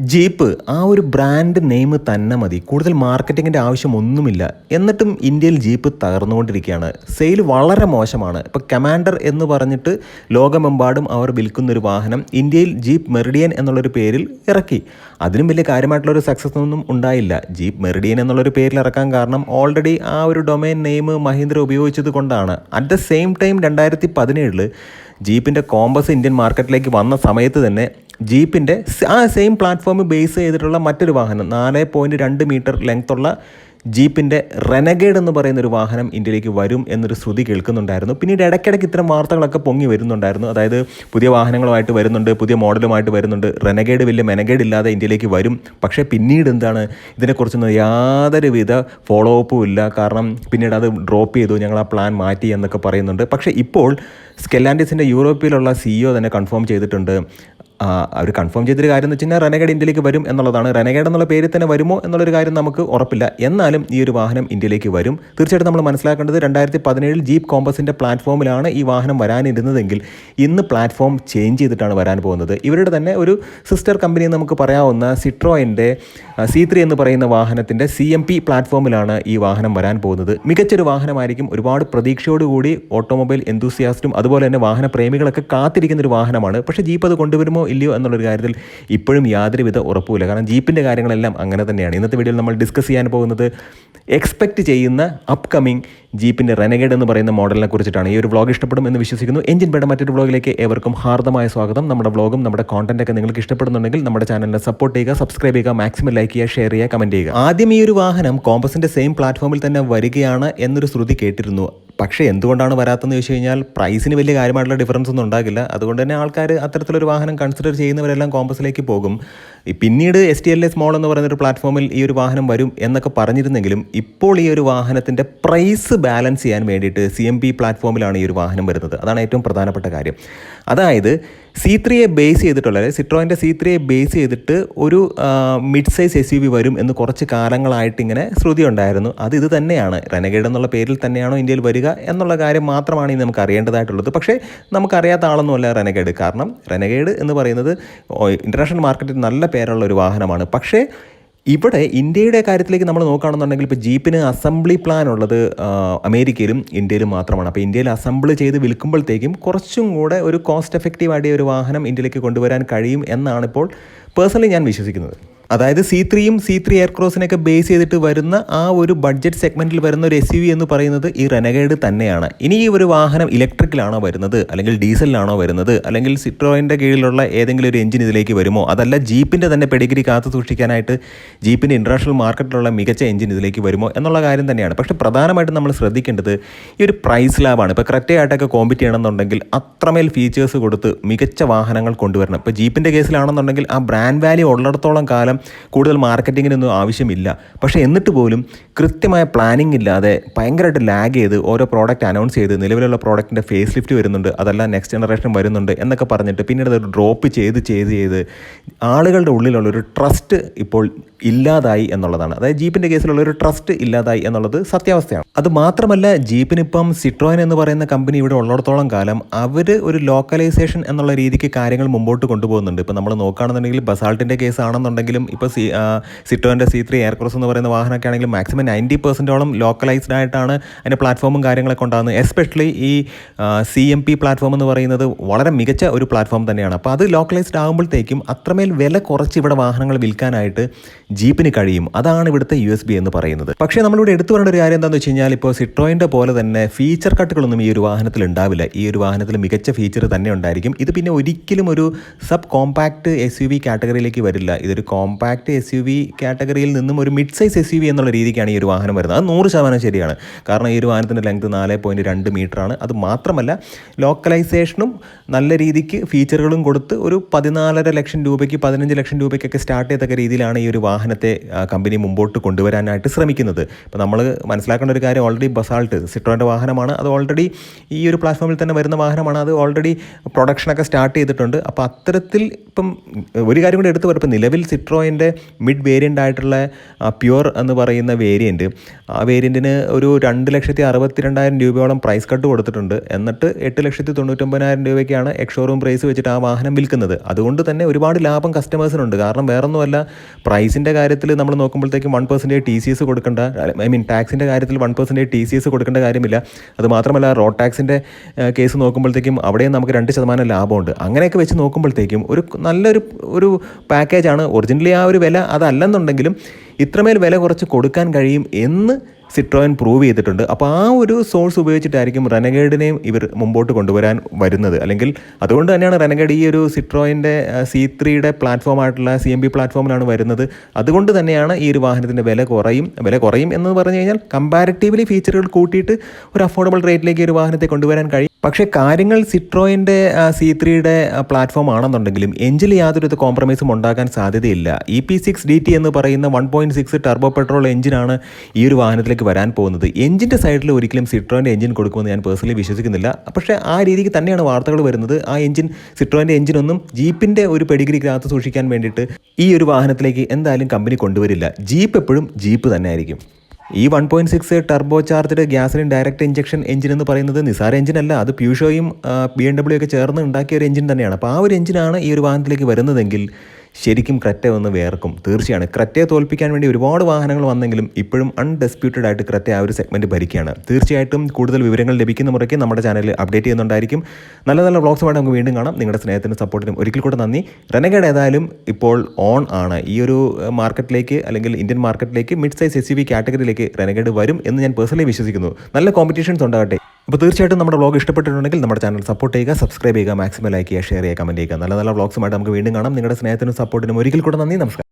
Jeep ആ ഒരു brand name തന്നെ മതി. കൂടുതൽ മാർക്കറ്റിങ്ങിന്റെ ആവശ്യമൊന്നുമില്ല. എന്നിട്ടും ഇന്ത്യയിൽ ജീപ്പ് തകർന്നുകൊണ്ടിരിക്കുകയാണ്. സെയിൽ വളരെ മോശമാണ്. ഇപ്പോൾ കമാൻഡർ എന്ന് പറഞ്ഞിട്ട് ലോകമെമ്പാടും അവർ വിൽക്കുന്നൊരു വാഹനം ഇന്ത്യയിൽ ജീപ്പ് മെറിഡിയൻ എന്നുള്ളൊരു പേരിൽ ഇറക്കി. അതിനും വലിയ കാര്യമായിട്ടുള്ളൊരു സക്സസ് ഒന്നും ഉണ്ടായില്ല. ജീപ്പ് മെറിഡിയൻ എന്നുള്ളൊരു പേരിൽ ഇറക്കാൻ കാരണം ഓൾറെഡി ആ ഒരു ഡൊമൈൻ നെയിം മഹീന്ദ്ര ഉപയോഗിച്ചത് കൊണ്ടാണ്. അറ്റ് ദ സെയിം ടൈം രണ്ടായിരത്തി പതിനേഴിൽ ജീപ്പിന്റെ കോമ്പസ് ഇന്ത്യൻ മാർക്കറ്റിലേക്ക് വന്ന സമയത്ത് തന്നെ ജീപ്പിന്റെ ആ സെയിം പ്ലാറ്റ്ഫോം ബേസ് ചെയ്തിട്ടുള്ള മറ്റൊരു വാഹനം നാല് പോയിന്റ് രണ്ട് മീറ്റർ ലെങ്ത്തുള്ള ജീപ്പിന്റെ റെനഗേഡ് എന്ന് പറയുന്ന ഒരു വാഹനം ഇന്ത്യയിലേക്ക് വരും എന്നൊരു ശ്രുതി കേൾക്കുന്നുണ്ടായിരുന്നു. പിന്നീട് ഇടയ്ക്കിടയ്ക്ക് ഇത്തരം വാർത്തകളൊക്കെ പൊങ്ങി വരുന്നുണ്ടായിരുന്നു. അതായത് പുതിയ വാഹനങ്ങളുമായിട്ട് വരുന്നുണ്ട് പുതിയ മോഡലുമായിട്ട് വരുന്നുണ്ട്. റെനഗേഡ് വലിയ മെനഗേഡ് ഇല്ലാതെ ഇന്ത്യയിലേക്ക് വരും. പക്ഷേ പിന്നീട് എന്താണ്? ഇതിനെക്കുറിച്ചൊന്നും യാതൊരുവിധ ഫോളോ അപ്പും ഇല്ല. കാരണം പിന്നീട് അത് ഡ്രോപ്പ് ചെയ്തു ഞങ്ങൾ ആ പ്ലാൻ മാറ്റി എന്നൊക്കെ പറയുന്നുണ്ട്. പക്ഷേ ഇപ്പോൾ സ്കെല്ലാൻഡിസിന്റെ യൂറോപ്പിലുള്ള സിഇഒ തന്നെ കൺഫേം ചെയ്തിട്ടുണ്ട്. അവർ കൺഫേം ചെയ്തൊരു കാര്യം എന്ന് വെച്ച് കഴിഞ്ഞാൽ റെനഗേഡ് ഇന്ത്യയിലേക്ക് വരും എന്നുള്ളതാണ്. റെനഗേഡ് എന്നുള്ള പേരിൽ തന്നെ വരുമോ എന്നുള്ളൊരു കാര്യം നമുക്ക് ഉറപ്പില്ല. എന്നാലും ഈ ഒരു വാഹനം ഇന്ത്യയിലേക്ക് വരും. തീർച്ചയായിട്ടും നമ്മൾ മനസ്സിലാക്കേണ്ടത് രണ്ടായിരത്തി പതിനേഴിൽ ജീപ്പ് കോമ്പസിന്റെ പ്ലാറ്റ്ഫോമിലാണ് ഈ വാഹനം വരാനിരുന്നതെങ്കിൽ ഇന്ന് പ്ലാറ്റ്ഫോം ചേഞ്ച് ചെയ്തിട്ടാണ് വരാൻ പോകുന്നത്. ഇവരുടെ തന്നെ ഒരു സിസ്റ്റർ കമ്പനി എന്ന് നമുക്ക് പറയാവുന്ന സിട്രോയിന്റെ സി ത്രീ എന്ന് പറയുന്ന വാഹനത്തിന്റെ സി എം പി പ്ലാറ്റ്ഫോമിലാണ് ഈ വാഹനം വരാൻ പോകുന്നത്. മികച്ചൊരു വാഹനമായിരിക്കും. ഒരുപാട് പ്രതീക്ഷയോടുകൂടി ഓട്ടോമൊബൈൽ എന്തൂസിയാസ്റ്റും അതുപോലെ തന്നെ വാഹന പ്രേമികളൊക്കെ കാത്തിരിക്കുന്ന ഒരു വാഹനമാണ്. പക്ഷേ ജീപ്പ് അത് കൊണ്ടുവരുമോ ഇല്ലയോ എന്നുള്ളൊരു കാര്യത്തിൽ ഇപ്പോഴും യാതൊരുവിധ ഉറപ്പുമില്ല. കാരണം ജീപ്പിന്റെ കാര്യങ്ങളെല്ലാം അങ്ങനെ തന്നെയാണ്. ഇന്നത്തെ വീഡിയോയിൽ നമ്മൾ ഡിസ്കസ് ചെയ്യാൻ പോകുന്നത് എക്സ്പെക്റ്റ് ചെയ്യുന്ന അപ്കമിങ് ജീപ്പിന്റെ റെനഗേഡ് എന്ന് പറയുന്ന മോഡലിനെ കുറിച്ചിട്ടാണ്. ഈ ഒരു വ്ളോഗ് ഇഷ്ടപ്പെടും എന്ന് വിശ്വസിക്കുന്നു. എഞ്ചിൻ പേട മറ്റൊരു വ്ളോഗിലേക്ക് ഏവർക്കും ഹാർദമായ സ്വാഗതം. നമ്മുടെ വ്ളോഗും നമ്മുടെ കോണ്ടന്റൊക്കെ നിങ്ങൾക്ക് ഇഷ്ടപ്പെടുന്നുണ്ടെങ്കിൽ നമ്മുടെ ചാനലിനെ സപ്പോർട്ട് ചെയ്യുക സബ്സ്ക്രൈബ് ചെയ്യുക മാക്സിമം ലൈക്ക് ചെയ്യുക ഷെയർ ചെയ്യുക കമന്റ് ചെയ്യുക. ആദ്യം ഈ ഒരു വാഹനം കോമ്പസിന്റെ സെയിം പ്ലാറ്റ്ഫോമിൽ തന്നെ വരികയാണ് എന്നൊരു ശ്രുതി കേട്ടിരുന്നു. പക്ഷേ എന്തുകൊണ്ടാണ് വരാത്തതെന്ന് ചോദിച്ചു കഴിഞ്ഞാൽ പ്രൈസിന് വലിയ കാര്യമായിട്ടുള്ള ഡിഫറൻസ് ഒന്നും ഉണ്ടാകില്ല. അതുകൊണ്ട് തന്നെ ആൾക്കാർ അത്തരത്തിലൊരു വാഹനം കൺസിഡർ ചെയ്യുന്നവരെല്ലാം കോമ്പസിലേക്ക് പോകും. പിന്നീട് S T L S mall എന്ന് പറയുന്നൊരു പ്ലാറ്റ്ഫോമിൽ ഈ ഒരു വാഹനം വരും എന്നൊക്കെ പറഞ്ഞിരുന്നെങ്കിലും ഇപ്പോൾ ഈ ഒരു വാഹനത്തിന്റെ പ്രൈസ് ബാലൻസ് ചെയ്യാൻ വേണ്ടിയിട്ട് സി എം പി പ്ലാറ്റ്ഫോമിലാണ് ഈ ഒരു വാഹനം വരുന്നത്. അതാണ് ഏറ്റവും പ്രധാനപ്പെട്ട കാര്യം. അതായത് സി ത്രീയെ ബേസ് ചെയ്തിട്ടുള്ള സിട്രോയിന്റെ സി ത്രീയെ ബേസ് ചെയ്തിട്ട് ഒരു mid size S U V വരും എന്ന് കുറച്ച് കാലങ്ങളായിട്ട് ഇങ്ങനെ ശ്രുതി ഉണ്ടായിരുന്നു. അത് ഇത് തന്നെയാണ്. റെനഗേഡ് എന്നുള്ള പേരിൽ തന്നെയാണോ ഇന്ത്യയിൽ വരിക എന്നുള്ള കാര്യം മാത്രമാണ് ഇനി നമുക്ക് അറിയേണ്ടതായിട്ടുള്ളത്. പക്ഷേ നമുക്കറിയാത്ത ആളൊന്നുമല്ല റെനഗേഡ് കാരണം റെനഗേഡ് എന്ന് പറയുന്നത് ഇന്റർനാഷണൽ മാർക്കറ്റിൽ നല്ല പേരുള്ള ഒരു വാഹനമാണ്. പക്ഷേ ഇവിടെ ഇന്ത്യയുടെ കാര്യത്തിലേക്ക് നമ്മൾ നോക്കുകയാണെന്നുണ്ടെങ്കിൽ ഇപ്പോൾ ജീപ്പിന് അസംബ്ലി പ്ലാൻ ഉള്ളത് അമേരിക്കയിലും ഇന്ത്യയിലും മാത്രമാണ്. അപ്പോൾ ഇന്ത്യയിൽ അസംബിൾ ചെയ്ത് വിൽക്കുമ്പോഴത്തേക്കും കുറച്ചും കൂടെ ഒരു കോസ്റ്റ് എഫക്റ്റീവ് ആയിട്ട് ഒരു വാഹനം ഇന്ത്യയിലേക്ക് കൊണ്ടുവരാൻ കഴിയും എന്നാണ് ഇപ്പോൾ പേഴ്സണലി ഞാൻ വിശ്വസിക്കുന്നത്. അതായത് സി ത്രീയും സി ത്രീ എയർക്രോസിനൊക്കെ ബേസ് ചെയ്തിട്ട് വരുന്ന ആ ഒരു ബഡ്ജറ്റ് സെഗ്മെന്റിൽ വരുന്ന ഒരു എസ് എന്ന് പറയുന്നത് ഈ റെനഗേഡ് തന്നെയാണ്. ഇനി ഈ ഒരു വാഹനം ഇലക്ട്രിക്കിലാണോ വരുന്നത്? അല്ലെങ്കിൽ ഡീസലിലാണോ വരുന്നത്? അല്ലെങ്കിൽ സിട്രോയിന്റെ കീഴിലുള്ള ഏതെങ്കിലും ഒരു എഞ്ചിൻ ഇതിലേക്ക് വരുമോ? അതല്ല ജീപ്പിന്റെ തന്നെ പെഡിഗ്രി കാത്തു സൂക്ഷിക്കാനായിട്ട് ജീപ്പിന്റെ ഇന്റർനാഷണൽ മാർക്കറ്റിലുള്ള മികച്ച എഞ്ചിൻ ഇതിലേക്ക് വരുമോ എന്നുള്ള കാര്യം തന്നെയാണ്. പക്ഷേ പ്രധാനമായിട്ടും നമ്മൾ ശ്രദ്ധിക്കേണ്ടത് ഈ ഒരു പ്രൈസ് ലാബാണ്. ഇപ്പോൾ കറക്റ്റായിട്ടൊക്കെ കോമ്പറ്റ് ചെയ്യണമെന്നുണ്ടെങ്കിൽ അത്രമേൽ ഫീച്ചേഴ്സ് കൊടുത്ത് മികച്ച വാഹനങ്ങൾ കൊണ്ടുവരണം. ഇപ്പോൾ ജീപ്പിന്റെ കേസിലാണെന്നുണ്ടെങ്കിൽ ആ ബ്രാൻഡ് വാല്യൂ ഉള്ളിടത്തോളം കാലം കൂടുതൽ മാർക്കറ്റിങ്ങിനൊന്നും ആവശ്യമില്ല. പക്ഷേ എന്നിട്ട് പോലും കൃത്യമായ പ്ലാനിംഗ് ഇല്ലാതെ ഭയങ്കരമായിട്ട് ലാഗ് ചെയ്ത് ഓരോ പ്രോഡക്റ്റ് അനൗൺസ് ചെയ്ത് നിലവിലുള്ള പ്രോഡക്റ്റിന്റെ ഫേസ് ലിഫ്റ്റ് വരുന്നുണ്ട്. അതല്ല നെക്സ്റ്റ് ജനറേഷൻ വരുന്നുണ്ട് എന്നൊക്കെ പറഞ്ഞിട്ട് പിന്നീട് അത് ഡ്രോപ്പ് ചെയ്ത് ചെയ്ത് ചെയ്ത് ആളുകളുടെ ഉള്ളിലുള്ള ഒരു ട്രസ്റ്റ് ഇപ്പോൾ ഇല്ലാതായി എന്നുള്ളതാണ്. അതായത് ജീപ്പിന്റെ കേസിലുള്ള ഒരു ട്രസ്റ്റ് ഇല്ലാതായി എന്നുള്ളത് സത്യാവസ്ഥയാണ്. അത് മാത്രമല്ല ജീപ്പിനിപ്പം സിട്രോയിൻ എന്ന് പറയുന്ന കമ്പനി ഇവിടെ ഉള്ളിടത്തോളം കാലം അവർ ഒരു ലോക്കലൈസേഷൻ എന്നുള്ള രീതിക്ക് കാര്യങ്ങൾ മുമ്പോട്ട് കൊണ്ടുപോകുന്നുണ്ട്. ഇപ്പോൾ നമ്മൾ നോക്കുകയാണെന്നുണ്ടെങ്കിൽ ബസാൾട്ടിന്റെ കേസ് ആണെന്നുണ്ടെങ്കിലും ഇപ്പോൾ സി സിറ്റോന്റെ സി ത്രീ എയർക്രോസ് എന്ന് പറയുന്ന വാഹനമൊക്കെ ആണെങ്കിലും മാക്സിമം നയന്റി പെർസെന്റോളം ലോക്കലൈസ്ഡ് ആയിട്ടാണ് അതിന്റെ പ്ലാറ്റ്ഫോമും കാര്യങ്ങളൊക്കെ ഉണ്ടാകുന്നത്. എസ്പെഷ്യലി ഈ സി എം പി പ്ലാറ്റ്ഫോം എന്ന് പറയുന്നത് വളരെ മികച്ച ഒരു പ്ലാറ്റ്ഫോം തന്നെയാണ്. അപ്പോൾ അത് ലോക്കലൈസ്ഡ് ആകുമ്പോഴത്തേക്കും അത്രമേൽ വില കുറച്ച് ഇവിടെ വാഹനങ്ങൾ വിൽക്കാനായിട്ട് ജീപ്പിന് കഴിയും. അതാണ് ഇവിടുത്തെ യു എസ് ബി എന്ന് പറയുന്നത്. പക്ഷേ നമ്മളിവിടെ എടുത്തു പറയേണ്ട ഒരു കാര്യം എന്താണെന്ന് വെച്ച് കഴിഞ്ഞാൽ ഇപ്പോൾ സിട്രോയിന്റെ പോലെ തന്നെ ഫീച്ചർ കട്ടുകളൊന്നും ഈ ഒരു വാഹനത്തിൽ ഉണ്ടാവില്ല. ഈ ഒരു വാഹനത്തിൽ മികച്ച ഫീച്ചർ തന്നെ ഉണ്ടായിരിക്കും. ഇത് പിന്നെ ഒരിക്കലും ഒരു sub compact S U V കാറ്റഗറിയിലേക്ക് വരില്ല. ഇതൊരു കോമ്പാക്ട് എസ് യു വി കാറ്റഗറിയിൽ നിന്നും ഒരു mid size S U V എന്നുള്ള രീതിക്കാണ് ഈ ഒരു വാഹനം വരുന്നത്. അത് നൂറ് ശതമാനം ശരിയാണ്. കാരണം ഈ ഒരു വാഹനത്തിന്റെ ലെങ്ത് നാല് പോയിന്റ് രണ്ട് മീറ്ററാണ് അത് മാത്രമല്ല ലോക്കലൈസേഷനും നല്ല രീതിക്ക് ഫീച്ചറുകളും കൊടുത്ത് ഒരു പതിനാലര ലക്ഷം രൂപയ്ക്ക് പതിനഞ്ച് ലക്ഷം രൂപയ്ക്കൊക്കെ സ്റ്റാർട്ട് ചെയ്തൊക്കെ രീതിയിലാണ് ഈ ഒരു വാഹനത്തെ കമ്പനി മുമ്പോട്ട് കൊണ്ടുവരാനായിട്ട് ശ്രമിക്കുന്നത്. ഇപ്പോൾ നമ്മൾ മനസ്സിലാക്കേണ്ട ഒരു കാര്യം ഓൾറെഡി ബസാൾട്ട് സിട്രോന്റെ വാഹനമാണ്. അത് ഓൾറെഡി ഈ ഒരു പ്ലാറ്റ്ഫോമിൽ തന്നെ വരുന്ന വാഹനമാണ്. അത് ഓൾറെഡി പ്രൊഡക്ഷനൊക്കെ സ്റ്റാർട്ട് ചെയ്തിട്ടുണ്ട്. അപ്പോൾ അത്തരത്തിൽ ഇപ്പം ഒരു കാര്യം കൂടി എടുത്ത് പറയും നിലവിൽ സിട്രോയിൻ സിട്രോയിന്റെ മിഡ് വേരിയന്റ് ആയിട്ടുള്ള പ്യുവർ എന്ന് പറയുന്ന വേരിയന്റ് ആ വേരിയന്റിന് ഒരു രണ്ട് ലക്ഷത്തി അറുപത്തിരണ്ടായിരം രൂപയോളം പ്രൈസ് കട്ട് കൊടുത്തിട്ടുണ്ട്. എന്നിട്ട് എട്ട് ലക്ഷത്തി തൊണ്ണൂറ്റൊമ്പതിനായിരം രൂപയ്ക്കാണ് എക്സ്ഷോറൂം പ്രൈസ് വെച്ചിട്ട് ആ വാഹനം വിൽക്കുന്നത്. അതുകൊണ്ട് തന്നെ ഒരുപാട് ലാഭം കസ്റ്റമേഴ്സിനുണ്ട് കാരണം വേറൊന്നുമല്ല പ്രൈസിന്റെ കാര്യത്തിൽ നമ്മൾ നോക്കുമ്പോഴത്തേക്കും one percentage T C S കൊടുക്കേണ്ട. ഐ മീൻ ടാക്സിന്റെ കാര്യത്തിൽ one percentage T C S കൊടുക്കേണ്ട കാര്യമില്ല. അത് മാത്രമല്ല റോഡ് ടാക്സിന്റെ കേസ് നോക്കുമ്പോഴത്തേക്കും അവിടെയും നമുക്ക് രണ്ട് ശതമാനം ലാഭമുണ്ട്. അങ്ങനെയൊക്കെ വെച്ച് നോക്കുമ്പോഴത്തേക്കും ഒരു നല്ലൊരു ഒരു പാക്കേജാണ് ഒറിജിനലി ആ ഒരു വില അതല്ലെന്നുണ്ടെങ്കിലും ഇത്രമേൽ വില കുറച്ച് കൊടുക്കാൻ കഴിയും എന്ന് സിട്രോയൻ പ്രൂവ് ചെയ്തിട്ടുണ്ട്. അപ്പോൾ ആ ഒരു സോഴ്സ് ഉപയോഗിച്ചിട്ടായിരിക്കും റെനഗേഡിനെയും ഇവർ മുമ്പോട്ട് കൊണ്ടുവരാൻ വരുന്നത്. അല്ലെങ്കിൽ അതുകൊണ്ട് തന്നെയാണ് റെനഗേഡ് ഈ ഒരു സിട്രോയിന്റെ സി ത്രീയുടെ പ്ലാറ്റ്ഫോമായിട്ടുള്ള സി എം ബി പ്ലാറ്റ്ഫോമിലാണ് വരുന്നത്. അതുകൊണ്ട് തന്നെയാണ് ഈ ഒരു വാഹനത്തിന്റെ വില കുറയും വില കുറയും എന്ന് പറഞ്ഞു കഴിഞ്ഞാൽ കമ്പാരിറ്റീവ്ലി ഫീച്ചറുകൾ കൂട്ടിയിട്ട് ഒരു അഫോർഡബിൾ റേറ്റിലേക്ക് ഒരു വാഹനത്തെ കൊണ്ടുവരാൻ കഴിയും. പക്ഷേ കാര്യങ്ങൾ സിട്രോയിന്റെ സി ത്രീയുടെ പ്ലാറ്റ്ഫോം ആണെന്നുണ്ടെങ്കിലും എഞ്ചിൽ യാതൊരു കോംപ്രമൈസും ഉണ്ടാക്കാൻ സാധ്യതയില്ല. E P six D T എന്ന് പറയുന്ന one point six turbo petrol എഞ്ചിനാണ് ഈ ഒരു വാഹനത്തിലേക്ക് വരാൻ പോകുന്നത്. എഞ്ചിന്റെ സൈഡിൽ ഒരിക്കലും സിട്രോന്റെ എഞ്ചിൻ കൊടുക്കുമെന്ന് ഞാൻ പേഴ്സണലി വിശ്വസിക്കുന്നില്ല. പക്ഷേ ആ രീതിക്ക് തന്നെയാണ് വാർത്തകൾ വരുന്നത്. ആ എഞ്ചിൻ സിട്രോന്റെ എഞ്ചിനൊന്നും ജീപ്പിന്റെ ഒരു പെഡിഗ്രിക്കകത്ത് സൂക്ഷിക്കാൻ വേണ്ടിയിട്ട് ഈ ഒരു വാഹനത്തിലേക്ക് എന്തായാലും കമ്പനി കൊണ്ടുവരില്ല. ജീപ്പ് എപ്പോഴും ജീപ്പ് തന്നെ ആയിരിക്കും ഈ one point six turbo charged gasoline direct injection engine എന്ന് പറയുന്നത് നിസാര എഞ്ചിൻ അല്ല. അത് പ്യൂഷോയും ബി എം ഡബ്ല്യു ഒക്കെ ചേർന്ന് ഉണ്ടാക്കിയ ഒരു എഞ്ചിൻ തന്നെയാണ്. അപ്പോൾ ആ ഒരു എഞ്ചിനാണ് ഈ ഒരു വാഹനത്തിലേക്ക് വരുന്നതെങ്കിൽ ശരിക്കും ക്രെറ്റ ഒന്ന് വേർക്കും. തീർച്ചയാണ്. ക്രറ്റയെ തോൽപ്പിക്കാൻ വേണ്ടി ഒരുപാട് വാഹനങ്ങൾ വന്നെങ്കിലും ഇപ്പോഴും അൺഡിസ്പ്യൂട്ടഡ് ആയിട്ട് ക്രെറ്റ ആ ഒരു സെഗ്മെന്റ് ഭരിക്കുകയാണ്. തീർച്ചയായിട്ടും കൂടുതൽ വിവരങ്ങൾ ലഭിക്കുന്ന മുറയ്ക്ക് നമ്മുടെ ചാനൽ അപ്ഡേറ്റ് ചെയ്യുന്നുണ്ടായിരിക്കും. നല്ല നല്ല വ്ളോഗ്സുമായിട്ട് നമുക്ക് വീണ്ടും കാണാം. നിങ്ങളുടെ സ്നേഹത്തിനും സപ്പോർട്ടിനും ഒരിക്കൽ കൂടെ നന്ദി. റെനഗേഡ് ഏതായാലും ഇപ്പോൾ ഓൺ ആണ്. ഈ ഒരു മാർക്കറ്റിലേക്ക് അല്ലെങ്കിൽ ഇന്ത്യൻ മാർക്കറ്റിലേക്ക് മിഡ് സൈസ് എസ് വി കാറ്റഗറിയിലേക്ക് റെനഗേഡ് വരും എന്ന് ഞാൻ പേഴ്സണലി വിശ്വസിക്കുന്നു. നല്ല കോമ്പറ്റീഷൻസ് ഉണ്ടാകട്ടെ. അപ്പോൾ തീർച്ചയായിട്ടും നമ്മുടെ വ്ളോഗ് ഇഷ്ടപ്പെട്ടിട്ടുണ്ടെങ്കിൽ നമ്മുടെ ചാനൽ സപ്പോർട്ട് ചെയ്യുക സബ്സ്ക്രൈബ് ചെയ്യുക മാക്സിമം ലൈക്ക് ചെയ്യുക ഷെയർ ചെയ്യുക കമന്റ് ചെയ്യുക. നല്ല നല്ല വ്ളോഗ്സുമായിട്ട് നമുക്ക് വീണ്ടും കാണാം. നിങ്ങളുടെ സ്നേഹത്തിനും സപ്പോർട്ടിനും ഒരിക്കൽ കൂടെ നന്ദി. നമസ്കാരം.